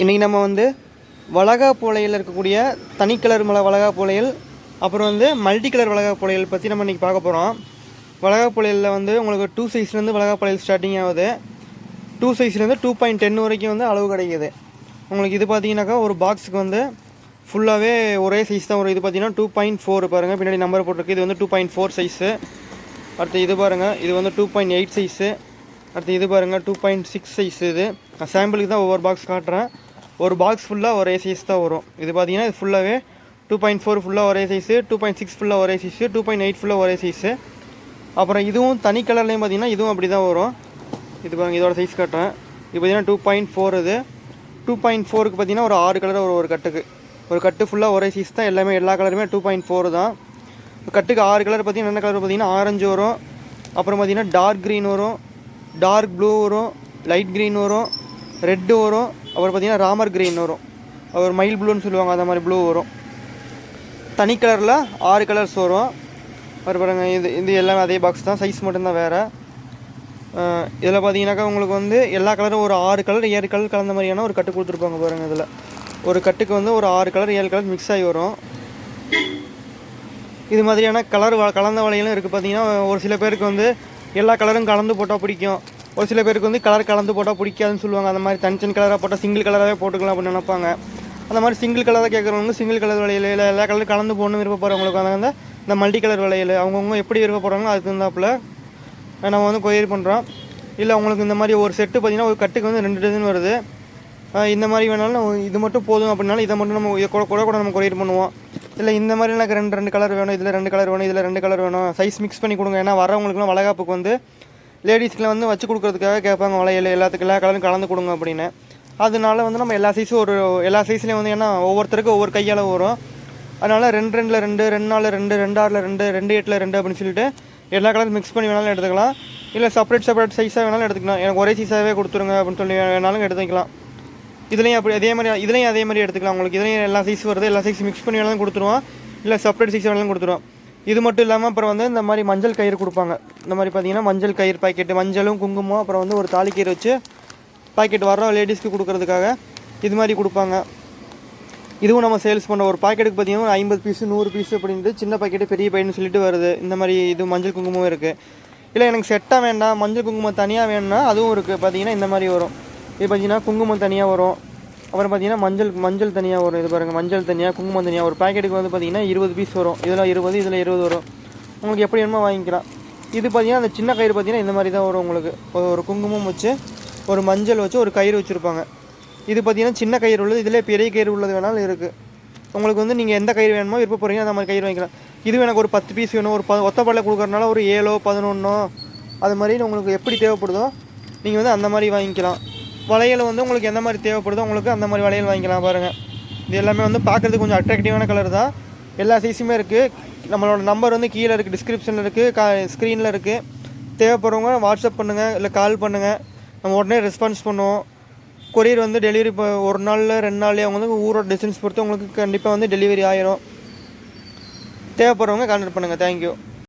இன்றைக்கி நம்ம வந்து வளகா புலையில் இருக்கக்கூடிய தனி கலர் மலை வளகா புலையில் அப்புறம் வந்து மல்டி கலர் வளகா புலையல் பற்றி நம்ம இன்றைக்கி பார்க்க போகிறோம் வளகா புலையலில் வந்து உங்களுக்கு டூ சைஸ்லேருந்து வளகா புலையல் ஸ்டார்டிங் ஆகுது. டூ சைஸ்லேருந்து டூ பாயிண்ட் டென் வரைக்கும் வந்து அளவு கிடைக்கிது. உங்களுக்கு இது பார்த்தீங்கன்னாக்கா ஒரு பாக்ஸுக்கு வந்து ஃபுல்லாகவே ஒரே சைஸ் தான் ஒரு இது பார்த்தீங்கன்னா டூ பாயிண்ட் ஃபோர் பாருங்கள் பின்னாடி நம்பர் போட்டிருக்கு. இது வந்து டூ பாயிண்ட் ஃபோர் சைஸு அடுத்து இது பாருங்கள் இது வந்து டூ பாயிண்ட் எயிட் சைஸு அடுத்து இது பாருங்கள் டூ பாயிண்ட் சிக்ஸ் சைஸ் இது. நான் சாம்பிளுக்கு தான் ஒவ்வொரு பாக்ஸ் காட்டுறேன். ஒரு பாக்ஸ் ஃபுல்லாக ஒரே சைஸ் தான் வரும். இது பார்த்தீங்கன்னா இது ஃபுல்லாகவே டூ பாயிண்ட் ஃபோர் ஃபுல்லாக ஒரே சைஸு டூ பாயிண்ட் சிக்ஸ் ஃபுல்லாக ஒரே சைஸு டூ பாயிண்ட் எயிட் ஃபுல்லாக ஒரே சைஸு அப்புறம் இதுவும் தனி கலர்லேயும் பார்த்தீங்கன்னா இதுவும் அப்படி தான் வரும். இது பாருங்கள் இதோட சைஸ் காட்டுறேன். இது பார்த்தீங்கன்னா டூ பாயிண்ட் ஃபோர் இது. டூ பாயிண்ட் ஃபோருக்கு பார்த்தீங்கன்னா ஒரு ஆறு கலர் வரும் ஒரு கட்டுக்கு ஒரு கட்டு ஃபுல்லாக ஒரே சைஸ் தான் எல்லாமே எல்லா கலருமே டூ பாயிண்ட் ஃபோர் தான். கட்டுக்கு ஆறு கலர் பார்த்தீங்கன்னா என்ன கலர் பார்த்தீங்கன்னா ஆரஞ்சு வரும். அப்புறம் பார்த்தீங்கன்னா டார்க் க்ரீன் வரும். டார்க் ப்ளூ வரும் லைட் க்ரீன் வரும் ரெட்டு வரும் அப்புறம் பார்த்திங்கன்னா ராமர் க்ரீன் வரும். ஒரு மயில் ப்ளூன்னு சொல்லுவாங்க அந்த மாதிரி ப்ளூ வரும். தனி கலரில் ஆறு கலர்ஸ் வரும். அப்புறம் பாருங்கள் இது இது எல்லாமே அதே பாக்ஸ் தான் சைஸ் மட்டும்தான் வேறு. இதில் பார்த்தீங்கன்னாக்கா உங்களுக்கு வந்து எல்லா கலரும் ஒரு ஆறு கலர் ஏழு கலர் கலந்த மாதிரியான ஒரு கட்டு கொடுத்துருப்பாங்க பாருங்கள் இதில். ஒரு கட்டுக்கு வந்து ஒரு ஆறு கலர் ஏழு கலர் மிக்ஸ் ஆகி வரும். இது மாதிரியான கலர் வ கலந்த வலையிலும் இருக்குது பார்த்தீங்கன்னா ஒரு சில பேருக்கு வந்து எல்லா கலரும் கலந்து போட்டால் பிடிக்கும். ஒரு சில பேருக்கு வந்து கலர் கலந்து போட்டால் பிடிக்காதுன்னு சொல்லுவாங்க. அந்த மாதிரி தனித்தனி கலராக போட்டால் சிங்கிள் கலராகவே போட்டுக்கலாம் அப்படின்னு நினைப்பாங்க. அந்த மாதிரி சிங்கிள் கலராக கேட்குறவங்க சிங்கிள் கலர் வளையல் இல்லை எல்லா கலரும் கலந்து போடணும் விருப்பப்படுறவங்களுக்கு அந்த இந்த மல்டி கலர் வளையல் அவங்கவுங்க எப்படி விருப்பப்படுறாங்களோ அதுக்கு இருந்தாப்புல நம்ம வந்து கொரியர் பண்ணுறோம் இல்லை உங்களுக்கு இந்த மாதிரி ஒரு செட்டு பார்த்தீங்கன்னா ஒரு கட்டுக்கு வந்து ரெண்டு டஜன் வருது. இந்த மாதிரி வேணாலும் நம்ம இது மட்டும் போதும் அப்படின்னாலும் இதை மட்டும் நம்ம கூட கூட கூட நம்ம கொரியர் பண்ணுவோம். இல்லை இந்த மாதிரி எனக்கு ரெண்டு ரெண்டு கலர் வேணும் இதில் ரெண்டு கலர் வேணும் இதில் ரெண்டு கலர் வேணும். சைஸ் மிக்ஸ் பண்ணி கொடுங்க. ஏன்னா வரவங்களுக்குலாம் வளகாப்புக்கு வந்து லேடிஸ்க்குலாம் வந்து வச்சு கொடுக்குறதுக்காக கேட்பாங்க வளையல் எல்லாத்துக்கு எல்லா கலரும் கலந்து கொடுங்க அப்படின்னு. அதனால வந்து நம்ம எல்லா சைஸும் ஒரு எல்லா சைஸ்லேயும் வந்து ஏன்னா ஒவ்வொருத்தருக்கும் ஒவ்வொரு கையால் வரும். அதனால் ரெண்டு ரெண்டில் ரெண்டு ரெண்டு நாலு ரெண்டு ரெண்டு ஆறில் ரெண்டு ரெண்டு எட்டில் ரெண்டு அப்படின்னு சொல்லிட்டு எல்லா கலரும் மிக்ஸ் பண்ணி வேணாலும் எடுத்துக்கலாம். இல்லை செப்பரேட் செப்பரேட் சைஸாக வேணாலும் எடுத்துக்கலாம். எனக்கு ஒரே சைஸாகவே கொடுத்துருங்க அப்படின்னு சொல்லி வேணாலும் எடுத்துக்கலாம். இதுலேயும் அப்படி அதே மாதிரி இதுலேயும் அதே மாதிரி எடுத்துக்கலாம். உங்களுக்கு இதுலேயும் எல்லா சைஸ் வருது எல்லா சைஸ் மிக்ஸ் பண்ணி வேணாலும் கொடுத்துருவோம். இல்லை செப்பரேட் சைஸ் வேணாலும் கொடுத்துருவோம். இது மட்டும் இல்லாமல் அப்புறம் வந்து இந்த மாதிரி மஞ்சள் கயிறு கொடுப்பாங்க. இந்த மாதிரி பார்த்தீங்கன்னா மஞ்சள் கயிறு பாக்கெட்டு மஞ்சளும் குங்குமம் அப்புறம் வந்து ஒரு தாலி வச்சு பாக்கெட் வரோம் லேடிஸ்க்கு கொடுக்கறதுக்காக இது மாதிரி கொடுப்பாங்க. இதுவும் நம்ம சேல்ஸ் பண்ணுற ஒரு பாக்கெட்டுக்கு பார்த்தீங்கன்னா ஒரு ஐம்பது பீஸு நூறு பீஸ் அப்படின்ட்டு சின்ன பாக்கெட்டு பெரிய பையன்னு சொல்லிட்டு வருது. இந்த மாதிரி இது மஞ்சள் குங்குமம் இருக்குது இல்லை எனக்கு செட்டாக வேண்டாம் மஞ்சள் குங்குமம் தனியாக வேணும்னா அதுவும் இருக்குது பார்த்தீங்கன்னா இந்த மாதிரி வரும். இது பார்த்தீங்கன்னா குங்குமம் தனியாக வரும். அப்புறம் பார்த்தீங்கன்னா மஞ்சள் மஞ்சள் தனியாக வரும். இது பாருங்கள் மஞ்சள் தனியாக குங்குமம் தனியாக ஒரு பாக்கெட்டுக்கு வந்து பார்த்தீங்கன்னா இருபது பீஸ் வரும். இதில் இருபது இதில் இருபது வரும். உங்களுக்கு எப்படி வேணுமோ வாங்கிக்கலாம். இது பார்த்தீங்கன்னா அந்த சின்ன கயிறு பார்த்தீங்கன்னா இந்த மாதிரி தான் வரும் உங்களுக்கு. ஒரு- குங்குமம் வச்சு ஒரு மஞ்சள் வச்சு ஒரு கயிறு வச்சுருப்பாங்க. இது பார்த்தீங்கன்னா சின்ன கயிறு உள்ளது. இதிலே பெரிய கயிறு உள்ளது வேணாலும் இருக்குது உங்களுக்கு வந்து நீங்கள் எந்த கயிறு வேணுமோ விருப்ப போகிறீங்க அந்த மாதிரி கயிறு வாங்கிக்கலாம். இது எனக்கு ஒரு பத்து பீஸ் வேணும். ஒரு ப ஒத்தப்பாடில் கொடுக்குறதுனால ஒரு ஏழோ பதினொன்றோ அது மாதிரி உங்களுக்கு எப்படி தேவைப்படுதோ நீங்கள் வந்து அந்த மாதிரி வாங்கிக்கலாம். வளையல் வந்து உங்களுக்கு எந்த மாதிரி தேவைப்படுதோ உங்களுக்கு அந்த மாதிரி வளையல் வாங்கிக்கலாம் பாருங்கள் இது எல்லாமே வந்து பார்க்குறதுக்கு கொஞ்சம் அட்ராக்டிவான கலர் தான். எல்லா சைஸுமே இருக்குது நம்மளோட நம்பர் வந்து கீழே இருக்குது டிஸ்கிரிப்ஷனில் இருக்குது கா ஸ்க்ரீனில் இருக்குது தேவைப்படுறவங்க வாட்ஸ்அப் பண்ணுங்கள் இல்லை கால் பண்ணுங்கள் நம்ம உடனே ரெஸ்பான்ஸ் பண்ணுவோம். கொரியர் வந்து டெலிவரி இப்போ ஒரு நாளில் ரெண்டு நாள்லேயே அவங்க வந்து ஊரோட டிஸ்டன்ஸ் பொறுத்து உங்களுக்கு கண்டிப்பாக வந்து டெலிவரி ஆயிரும். தேவைப்படுறவங்க கான்டாக்ட் பண்ணுங்கள் தேங்க்யூ